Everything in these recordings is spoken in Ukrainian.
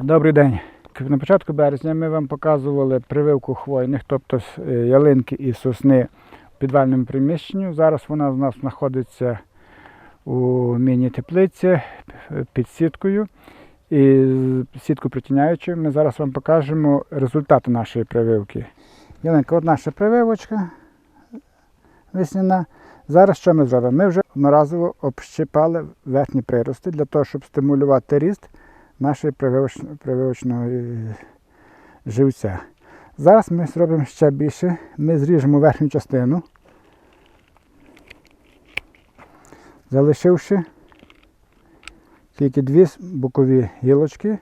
Добрий день. На початку березня ми вам показували прививку хвойних, тобто е, ялинки і сосни в підвальному приміщенні. Зараз вона у нас знаходиться у міні-теплиці е, під сіткою. І сітку притіняючи, ми зараз вам покажемо результати нашої прививки. Ялинка, от наша прививочка весняна. Зараз що ми зробимо? Ми вже одноразово общипали верхні прирости для того, щоб стимулювати ріст нашої прививоч- прививочного е, живця. Зараз ми зробимо ще більше. Ми зріжемо верхню частину, залишивши тільки дві бокові гілочки,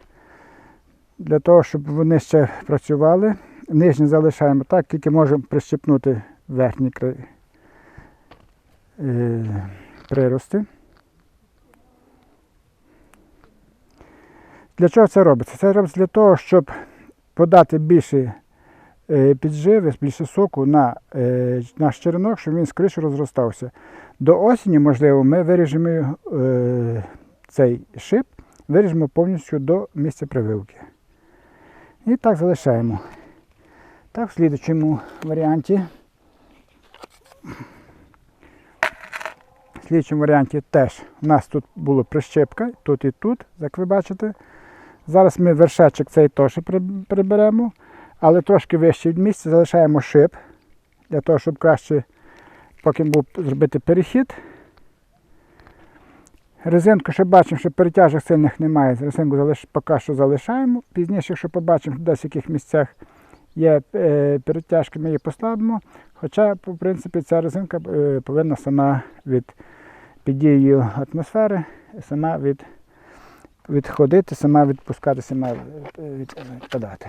для того, щоб вони ще працювали. Нижні залишаємо так, тільки можемо прищепнути верхні е, прирости. Для чого це робиться? Це робиться для того, щоб подати більше е, підживи, більше соку на е, наш черенок, щоб він скоріше розростався. До осені, можливо, ми виріжемо е, цей шип, виріжемо повністю до місця прививки. І так залишаємо. Так, в слідчому варіанті. В слідчому варіанті теж у нас тут була прищепка, тут і тут, як ви бачите. Зараз ми вершечок цей теж приберемо, але трошки вище від місця залишаємо шип, для того, щоб краще поки був зробити перехід. Резинку ще бачимо, що перетяжок сильних немає. Резинку поки що залишаємо. Пізніше, якщо побачимо, десь в яких місцях є е, перетяжки, ми її послабимо. Хоча, в принципі, ця резинка е, повинна сама від під дією атмосфери, сама від відходити, сама відпускати, сама е, відпадати.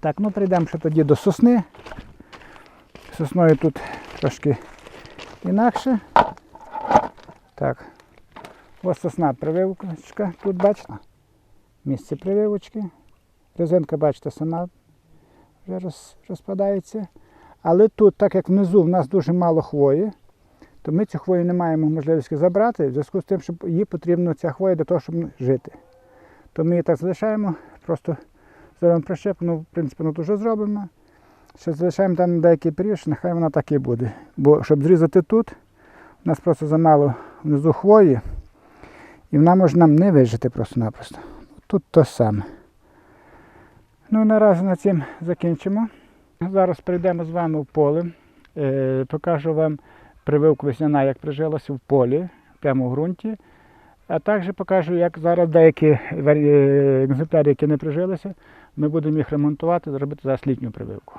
Так, ну прийдемо ще тоді до сосни. Сосною тут трошки інакше. Так. Ось сосна прививочка. Тут бачите. Місце прививочки. Резинка, бачите, сама вже розпадається. Але тут, так як внизу в нас дуже мало хвої, то ми цю хвою не маємо можливості забрати, в зв'язку з тим, що їй потрібна ця хвоя для того, щоб жити. То ми її так залишаємо, просто зробимо прищепку, ну, в принципі, ну, вже зробимо. Ще залишаємо там деякий період, що нехай вона так і буде. Бо щоб зрізати тут, у нас просто замало внизу хвої, і вона може нам не вижити просто-напросто. Тут то саме. Ну, наразі на цим закінчимо. Зараз прийдемо з вами в поле. Е, покажу вам прививку весняна, як прижилася в полі, прямо в ґрунті. А також покажу, як зараз деякі е, екземпляри, які не прижилися, ми будемо їх ремонтувати, зробити зараз літню прививку.